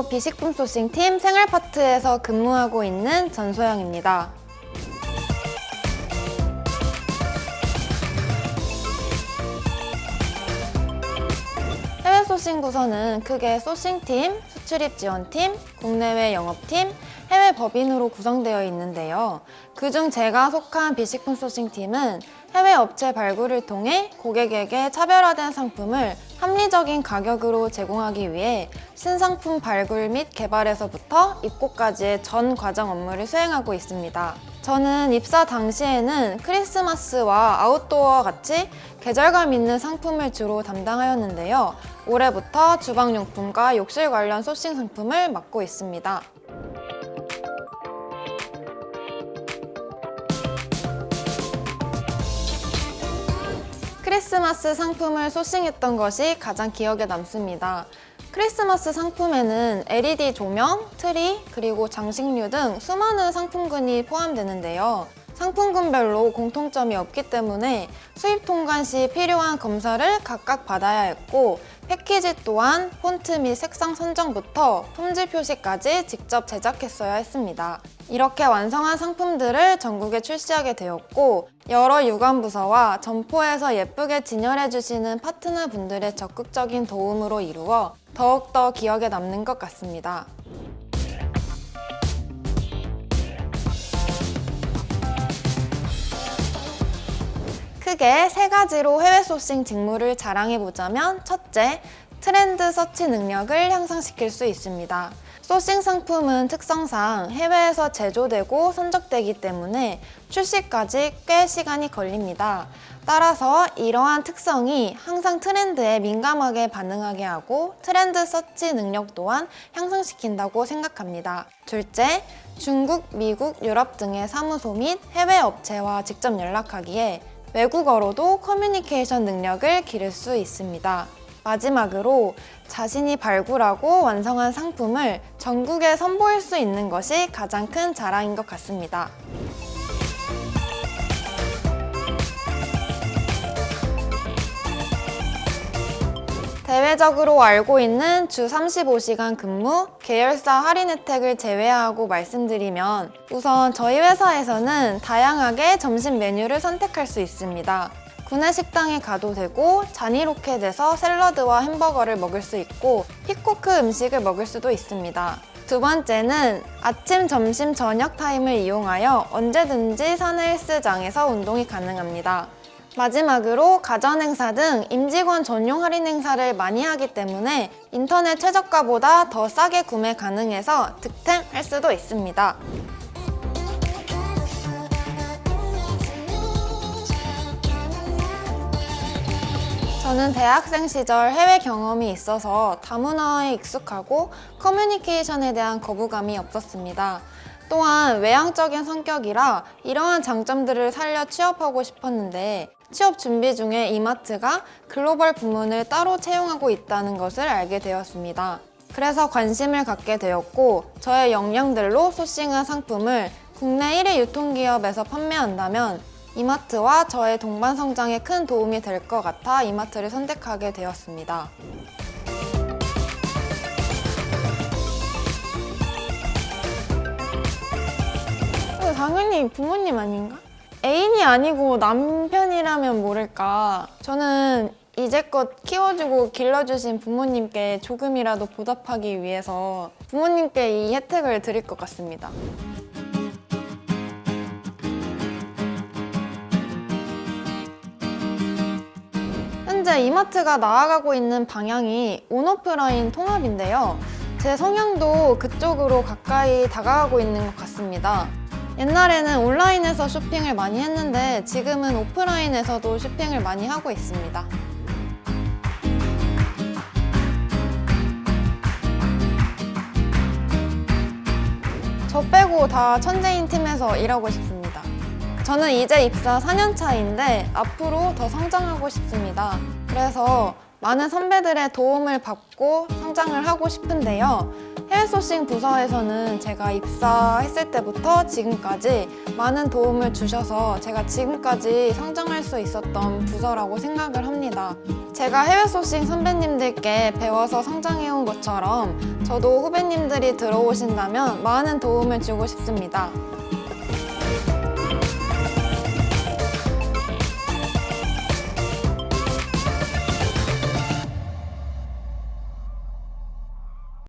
안녕하세요. 비식품 소싱팀 생활파트에서 근무하고 있는 전소영입니다. 해외 소싱 부서는 크게 소싱팀, 수출입 지원팀, 국내외 영업팀, 해외 법인으로 구성되어 있는데요. 그중 제가 속한 비식품 소싱팀은 해외 업체 발굴을 통해 고객에게 차별화된 상품을 합리적인 가격으로 제공하기 위해 신상품 발굴 및 개발에서부터 입고까지의 전 과정 업무를 수행하고 있습니다. 저는 입사 당시에는 크리스마스와 아웃도어와 같이 계절감 있는 상품을 주로 담당하였는데요. 올해부터 주방용품과 욕실 관련 소싱 상품을 맡고 있습니다. 크리스마스 상품을 소싱했던 것이 가장 기억에 남습니다. 크리스마스 상품에는 LED 조명, 트리, 그리고 장식류 등 수많은 상품군이 포함되는데요. 상품군별로 공통점이 없기 때문에 수입 통관 시 필요한 검사를 각각 받아야 했고 패키지 또한 폰트 및 색상 선정부터 품질 표시까지 직접 제작했어야 했습니다. 이렇게 완성한 상품들을 전국에 출시하게 되었고 여러 유관부서와 점포에서 예쁘게 진열해 주시는 파트너 분들의 적극적인 도움으로 이루어 더욱더 기억에 남는 것 같습니다. 크게 세 가지로 해외 소싱 직무를 자랑해 보자면 첫째, 트렌드 서치 능력을 향상시킬 수 있습니다. 소싱 상품은 특성상 해외에서 제조되고 선적되기 때문에 출시까지 꽤 시간이 걸립니다. 따라서 이러한 특성이 항상 트렌드에 민감하게 반응하게 하고 트렌드 서치 능력 또한 향상시킨다고 생각합니다. 둘째, 중국, 미국, 유럽 등의 사무소 및 해외 업체와 직접 연락하기에 외국어로도 커뮤니케이션 능력을 기를 수 있습니다. 마지막으로 자신이 발굴하고 완성한 상품을 전국에 선보일 수 있는 것이 가장 큰 자랑인 것 같습니다. 대외적으로 알고 있는 주 35시간 근무, 계열사 할인 혜택을 제외하고 말씀드리면 우선 저희 회사에서는 다양하게 점심 메뉴를 선택할 수 있습니다. 구내 식당에 가도 되고 잔이 로켓에서 샐러드와 햄버거를 먹을 수 있고 피코크 음식을 먹을 수도 있습니다. 두 번째는 아침, 점심, 저녁 타임을 이용하여 언제든지 사내 헬스장에서 운동이 가능합니다. 마지막으로 가전 행사 등 임직원 전용 할인 행사를 많이 하기 때문에 인터넷 최저가보다 더 싸게 구매 가능해서 득템할 수도 있습니다. 저는 대학생 시절 해외 경험이 있어서 다문화에 익숙하고 커뮤니케이션에 대한 거부감이 없었습니다. 또한 외향적인 성격이라 이러한 장점들을 살려 취업하고 싶었는데 취업 준비 중에 이마트가 글로벌 부문을 따로 채용하고 있다는 것을 알게 되었습니다. 그래서 관심을 갖게 되었고 저의 역량들로 소싱한 상품을 국내 1위 유통기업에서 판매한다면 이마트와 저의 동반 성장에 큰 도움이 될 것 같아 이마트를 선택하게 되었습니다. 근데 당연히 부모님 아닌가? 애인이 아니고 남편이라면 모를까. 저는 이제껏 키워주고 길러주신 부모님께 조금이라도 보답하기 위해서 부모님께 이 혜택을 드릴 것 같습니다. 현재 이마트가 나아가고 있는 방향이 온오프라인 통합인데요. 제 성향도 그쪽으로 가까이 다가가고 있는 것 같습니다. 옛날에는 온라인에서 쇼핑을 많이 했는데 지금은 오프라인에서도 쇼핑을 많이 하고 있습니다. 저 빼고 다 천재인 팀에서 일하고 싶습니다. 저는 이제 입사 4년 차인데 앞으로 더 성장하고 싶습니다. 그래서 많은 선배들의 도움을 받고 성장을 하고 싶은데요. 해외 소싱 부서에서는 제가 입사했을 때부터 지금까지 많은 도움을 주셔서 제가 지금까지 성장할 수 있었던 부서라고 생각을 합니다. 제가 해외 소싱 선배님들께 배워서 성장해온 것처럼 저도 후배님들이 들어오신다면 많은 도움을 주고 싶습니다.